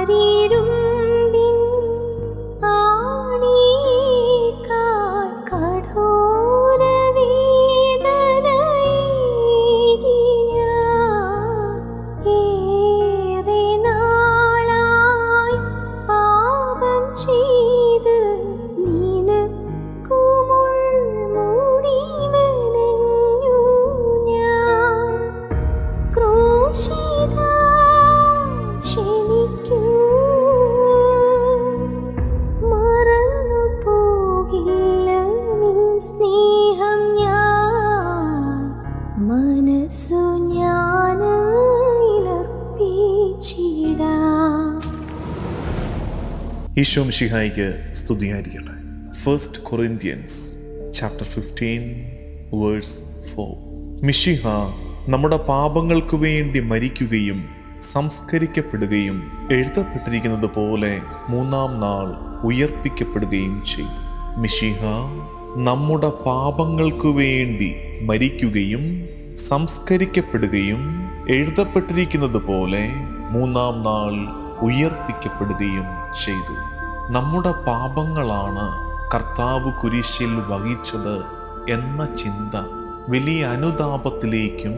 കാരിരുമ്പിൻ മനസ്സു ഈശോ മിശിഹായിക്ക് സ്തുതിയായിരിക്കട്ടെ. First Corinthians chapter fifteen verse four Mishiha നമ്മുടെ പാപങ്ങൾക്ക് വേണ്ടി മരിക്കുകയും സംസ്കരിക്കപ്പെടുകയും എഴുതപ്പെട്ടിരിക്കുന്നത് പോലെ മൂന്നാം നാൾ ഉയർപ്പിക്കപ്പെടുകയും ചെയ്തു. മിഷിഹ നമ്മുടെ പാപങ്ങൾക്കു വേണ്ടി മരിക്കുകയും സംസ്കരിക്കപ്പെടുകയും എഴുതപ്പെട്ടിരിക്കുന്നത് പോലെ മൂന്നാം നാൾ ഉയർപ്പിക്കപ്പെടുകയും ചെയ്തു. നമ്മുടെ പാപങ്ങളാണ് കർത്താവ് കുരിശിൽ വഹിച്ചത് എന്ന ചിന്ത വലിയ അനുതാപത്തിലേക്കും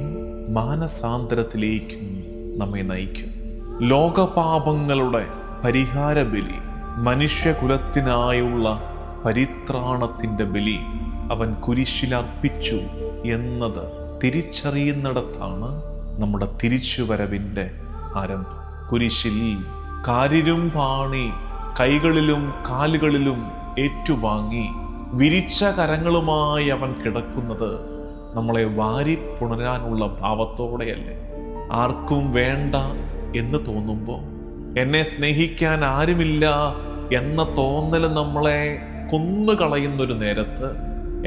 മാനസാന്തരത്തിലേക്കും നമ്മെ നയിക്കും. ലോകപാപങ്ങളുടെ പരിഹാര ബലി മനുഷ്യകുലത്തിനായുള്ള പരിത്രാണത്തിന്റെ ബലി അവൻ കുരിശിലർപ്പിച്ചു എന്നത് തിരിച്ചറിയുന്നിടത്താണ് നമ്മുടെ തിരിച്ചുവരവിന്റെ ആരംഭം. കുരിശിൽ കാരിരും പാണി കൈകളിലും കാലുകളിലും ഏറ്റുവാങ്ങി വിരിച്ച കരങ്ങളുമായി അവൻ കിടക്കുന്നത് നമ്മളെ വാരി പുണരാനുള്ള ഭാവത്തോടെയല്ലേ? ആർക്കും വേണ്ട എന്ന് തോന്നുമ്പോൾ എന്നെ സ്നേഹിക്കാൻ ആരുമില്ല എന്ന തോന്നൽ നമ്മളെ കൊന്നുകളയുന്നൊരു നേരത്ത്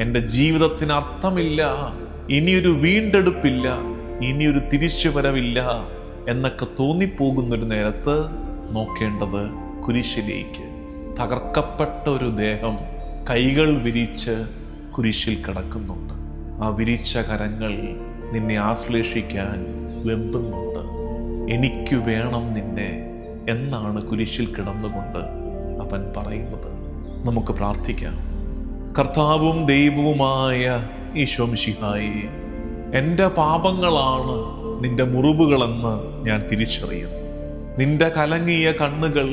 എന്റെ ജീവിതത്തിന് അർത്ഥമില്ല. ഇനിയൊരു വീണ്ടെടുപ്പില്ല ഇനിയൊരു തിരിച്ചു വരവില്ല എന്നൊക്കെ തോന്നിപ്പോകുന്നൊരു നേരത്ത് നോക്കേണ്ടത് കുരിശിലേക്ക്. തകർക്കപ്പെട്ട ഒരു ദേഹം കൈകൾ വിരിച്ച് കുരിശിൽ കിടക്കുന്നുണ്ട്. ആ വിരിച്ച കരങ്ങൾ നിന്നെ ആശ്ലേഷിക്കാൻ വെമ്പുന്നുണ്ട്. എനിക്ക് വേണം നിന്നെ എന്നാണ് കുരിശിൽ കിടന്നുകൊണ്ട് അവൻ പറയുന്നത്. നമുക്ക് പ്രാർത്ഥിക്കാം. കർത്താവും ദൈവവുമായ ഈശോമിഷിഹായി എന്റെ പാപങ്ങളാണ് നിന്റെ മുറിവുകളെന്ന് ഞാൻ തിരിച്ചറിയുന്നു നിന്റെ കലങ്ങിയ കണ്ണുകൾ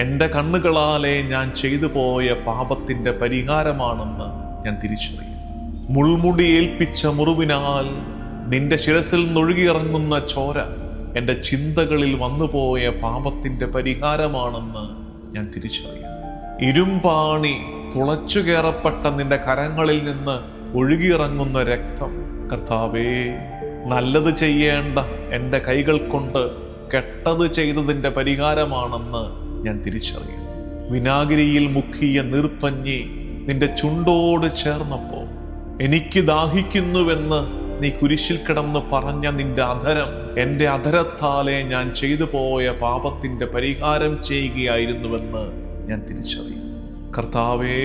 എന്റെ കണ്ണുകളാലെ ഞാൻ ചെയ്തു പോയ പാപത്തിന്റെ പരിഹാരമാണെന്ന് ഞാൻ തിരിച്ചറിയും. മുൾമുടി ഏൽപ്പിച്ച മുറിവിനാൽ നിന്റെ ശിരസിൽ നൊഴുകിയിറങ്ങുന്ന ചോര എന്റെ ചിന്തകളിൽ വന്നുപോയ പാപത്തിന്റെ പരിഹാരമാണെന്ന് ഞാൻ തിരിച്ചറിയും. ഇരുമ്പാണി തുളച്ചു കയറപ്പെട്ട നിന്റെ കരങ്ങളിൽ നിന്ന് ഒഴുകിയിറങ്ങുന്ന രക്തം കർത്താവേ നല്ലത് ചെയ്യേണ്ട എന്റെ കൈകൾ കൊണ്ട് കെട്ടത് ചെയ്തതിന്റെ പരിഹാരമാണെന്ന് ഞാൻ തിരിച്ചറിയുന്നു. വിനാഗിരിയിൽ മുക്കിയ നീർപ്പഞ്ഞി നിന്റെ ചുണ്ടോട് ചേർന്നപ്പോൾ എനിക്ക് ദാഹിക്കുന്നുവെന്ന് നീ കുരിശിൽ കിടന്ന് പറഞ്ഞ നിന്റെ അധരം എന്റെ അധരത്താലെ ഞാൻ ചെയ്തു പോയ പാപത്തിന്റെ പരിഹാരം ചെയ്യുകയായിരുന്നുവെന്ന് ഞാൻ തിരിച്ചറിയും കർത്താവേ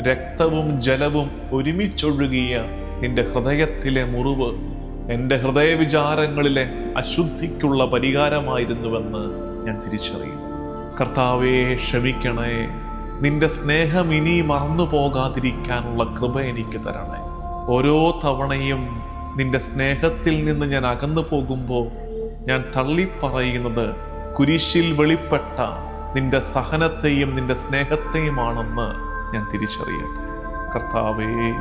രക്തവും ജലവും ഒരുമിച്ചൊഴുകിയ എന്റെ ഹൃദയത്തിലെ മുറിവ് എന്റെ ഹൃദയവിചാരങ്ങളിലെ അശുദ്ധിക്കുള്ള പരിഹാരമായിരുന്നുവെന്ന് ഞാൻ തിരിച്ചറിയും കർത്താവേ ക്ഷമിക്കണേ നിന്റെ സ്നേഹം ഇനി മറന്നു പോകാതിരിക്കാനുള്ള കൃപ എനിക്ക് തരണേ ഓരോ തവണയും നിന്റെ സ്നേഹത്തിൽ നിന്ന് ഞാൻ അകന്നു പോകുമ്പോൾ ഞാൻ തള്ളിപ്പറയുന്നത് കുരിശിൽ വെളിപ്പെട്ട നിന്റെ സഹനത്തെയും നിന്റെ സ്നേഹത്തെയുമാണെന്ന് ഞാൻ തിരിച്ചറിയട്ടെ. കർത്താവേ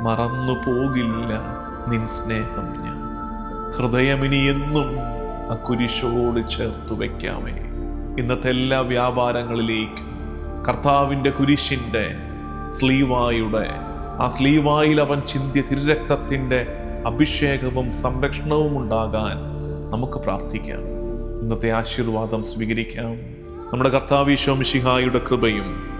മറന്നു പോകില്ല നിൻ സ്നേഹം ഞാൻ. ഹൃദയമിനി എന്നും ആ കുരിശോട് ചേർത്ത് വയ്ക്കാമേ. ഇന്നത്തെ എല്ലാ വ്യാപാരങ്ങളിലേക്കും കർത്താവിന്റെ കുരിശിന്റെ സ്ലീവായുടെ ആ സ്ലീവായിൽ അവൻ ചിന്തിയ തിരുരക്തത്തിന്റെ അഭിഷേകവും സംരക്ഷണവും ഉണ്ടാകാൻ നമുക്ക് പ്രാർത്ഥിക്കാം. ഇന്നത്തെ ആശീർവാദം സ്വീകരിക്കാം. നമ്മുടെ കർത്താവീശോ മിഷിഹായുടെ കൃപയും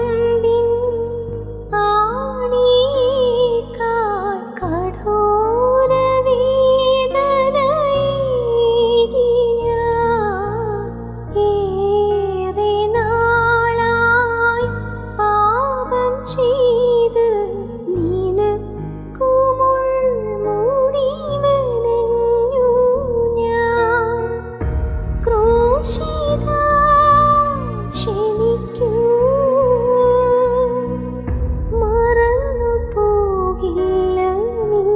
മറന്നു പോകില്ല നിൻ